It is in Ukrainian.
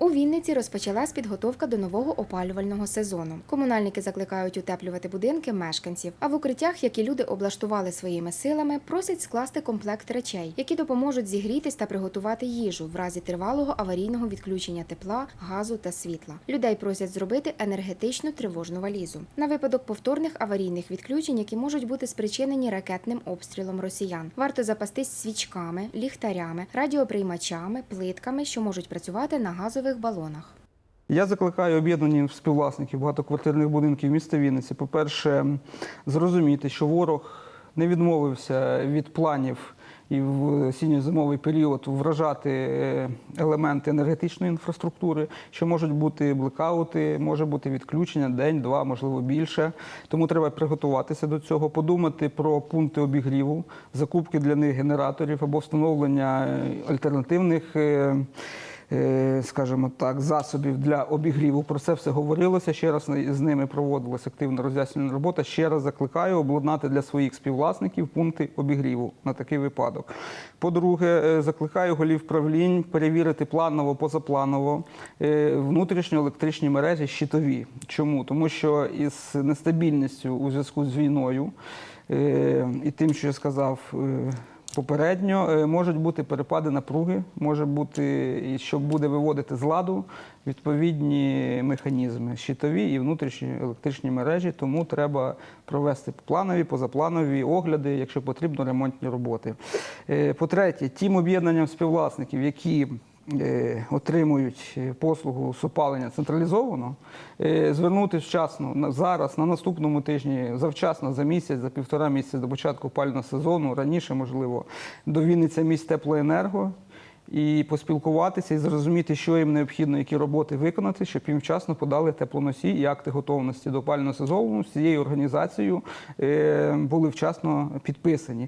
У Вінниці розпочалась підготовка до нового опалювального сезону. Комунальники закликають утеплювати будинки мешканців. А в укриттях, які люди облаштували своїми силами, просять скласти комплект речей, які допоможуть зігрітись та приготувати їжу в разі тривалого аварійного відключення тепла, газу та світла. Людей просять зробити енергетичну тривожну валізу на випадок повторних аварійних відключень, які можуть бути спричинені ракетним обстрілом росіян. Варто запастись свічками, ліхтарями, радіоприймачами, плитками, що можуть працювати на газових балонах. Я закликаю об'єднані співвласників багатоквартирних будинків міста Вінниці, по-перше, зрозуміти, що ворог не відмовився від планів і в осінньо-зимовий період вражати е, елементи енергетичної інфраструктури, що можуть бути блекаути, може бути відключення день, два, можливо більше. Тому треба приготуватися до цього, подумати про пункти обігріву, закупки для них генераторів або встановлення е, альтернативних. Е, скажімо так, засобів для обігріву. Про це все говорилося. Ще раз з ними проводилася активна роз'яснювальна робота. Ще раз закликаю обладнати для своїх співвласників пункти обігріву на такий випадок. По-друге, е, закликаю голів правлінь перевірити планово, позапланово е, внутрішньо електричні мережі щитові. Чому? Тому що із нестабільністю у зв'язку з війною і тим, що я сказав. Попередньо е, можуть бути перепади напруги, може бути, що буде виводити з ладу відповідні механізми щитові і внутрішні електричні мережі. Тому треба провести планові, позапланові огляди, якщо потрібно, ремонтні роботи. Е, По-третє, тим об'єднанням співвласників, які отримують е, послугу з опалення централізовано, е, звернутися вчасно зараз, на наступному тижні, завчасно, за місяць, за півтора місяця до початку опалювального сезону, раніше, можливо, до Вінниця міст теплоенерго. І поспілкуватися і зрозуміти, що їм необхідно, які роботи виконати, щоб їм вчасно подали теплоносій і акти готовності до опалювального сезону з цією організацією е, були вчасно підписані.